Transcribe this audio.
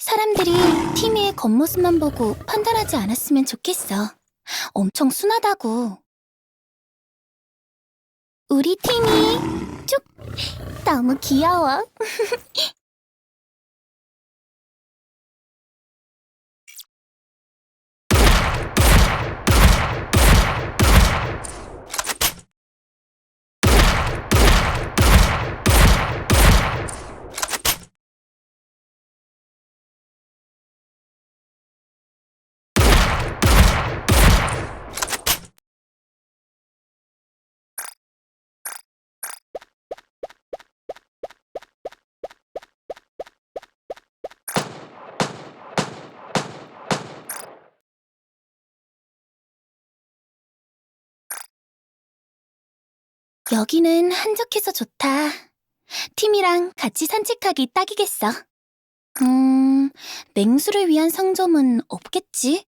사람들이 티미의 겉모습만 보고 판단하지 않았으면 좋겠어. 엄청 순하다고. 우리 티미, 쭉! 너무 귀여워. 여기는 한적해서 좋다. 팀이랑 같이 산책하기 딱이겠어. 음, 맹수를 위한 상점은 없겠지?